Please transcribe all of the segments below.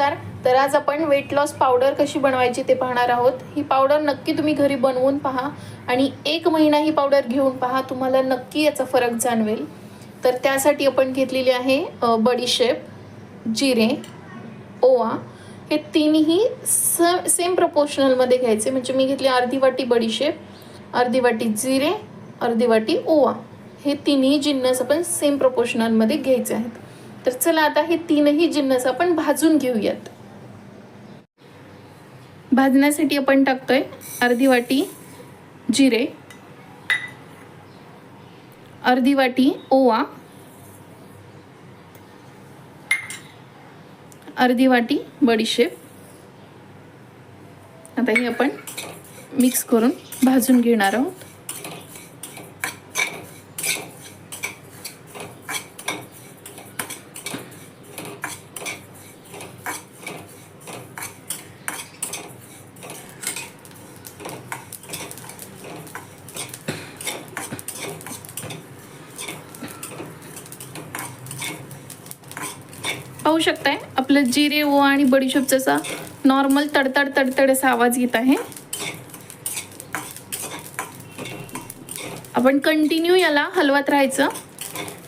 नमस्कार. तर आज आपण वेट लॉस पावडर कशी बनवायची ते पाहणार आहोत. ही पावडर नक्की तुम्ही घरी बनवून पहा आणि एक महिना ही पावडर घेऊन पहा तुम्हाला नक्की याचा फरक जाणवेल. तर त्यासाठी आपण घेतलेली आहे बडीशेप जिरे ओवा. हे तिन्ही स सेम प्रपोर्शनलमध्ये घ्यायचे. म्हणजे मी घेतली अर्धी वाटी बडीशेप अर्धी वाटी जिरे अर्धी वाटी ओवा. हे तिन्ही जिन्नस आपण सेम प्रपोर्शनलमध्ये घ्यायचे आहेत. तर चला आता हे तीनही जिन्नस आपण भाजून घेऊयात. भाजण्यासाठी आपण टाकतोय अर्धी वाटी जिरे अर्धी वाटी ओवा अर्धी वाटी बडीशेप. आता हे आपण मिक्स करून भाजून घेणार आहोत. पाहू शकताय. आपलं जिरे ओ आणि बडीशेपचा असा नॉर्मल तडतड तडतड असा आवाज येत आहे. आपण कंटिन्यू याला हलवत राहायचं.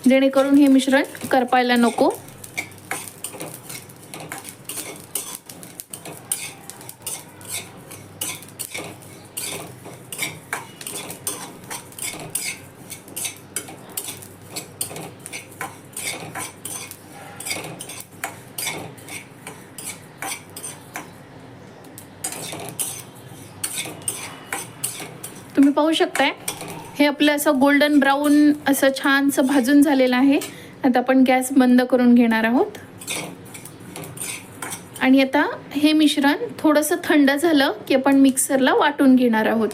जेणेकरून हे मिश्रण करपायला नको. तुम्ही पाहू शकताय. हे आपलं असं गोल्डन ब्राऊन असं छानसं भाजून झालेलं आहे. आता आपण गॅस बंद करून घेणार आहोत. आणि आता हे मिश्रण थोडंसं थंड झालं की आपण मिक्सरला वाटून घेणार आहोत.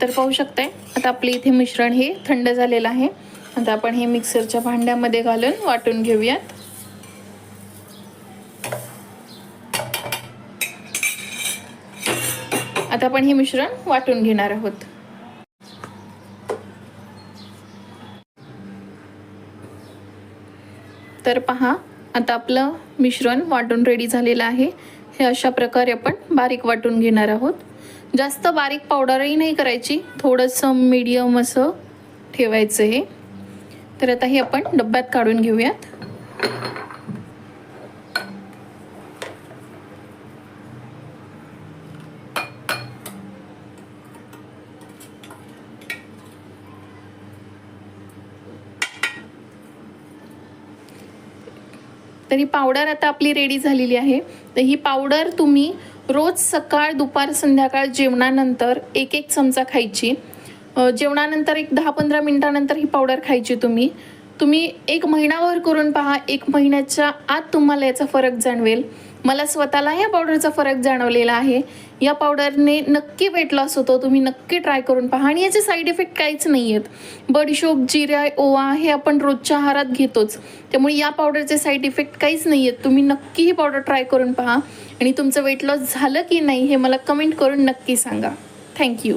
तर पाहू शकताय आता आपले इथे मिश्रण हे थंड झालेलं आहे. आता आपण हे मिक्सरच्या भांड्यामध्ये घालून वाटून घेऊयात. आता आपण हे मिश्रण वाटून घेणार आहोत. तर पहा आता आपलं मिश्रण वाटून रेडी झालेलं आहे. हे अशा प्रकारे आपण बारीक वाटून घेणार आहोत. जास्त बारीक पावडरही नाही करायची थोडंसं मीडियम असं ठेवायचं हे. तर आता हे आपण डब्यात काढून घेऊयात. तर ही पावडर आता आपली रेडी झालेली आहे. तर ही पावडर तुम्ही रोज सकाळ दुपार संध्याकाळ जेवणानंतर एक एक चमचा खायची. जेवणानंतर एक दहा पंधरा मिनटानंतर ही पावडर खायची तुम्ही. तुम्ही एक महिनाभर करून पहा एक महिन्याच्या आत तुम्हाला याचा फरक जाणवेल. मला स्वतःला या पावडरचा फरक जाणवलेला आहे. या पावडरने नक्की वेट लॉस होतो तुम्ही नक्की ट्राय करून पहा. आणि याचे साईड इफेक्ट काहीच नाही आहेत बडीशोप जिरा ओवा हे आपण रोजच्या आहारात घेतोच. त्यामुळे या पावडरचे साईड इफेक्ट काहीच नाही आहेत तुम्ही नक्की ही पावडर ट्राय करून पहा. आणि तुमचं वेट लॉस झालं की नाही हे मला कमेंट करून नक्की सांगा. थँक्यू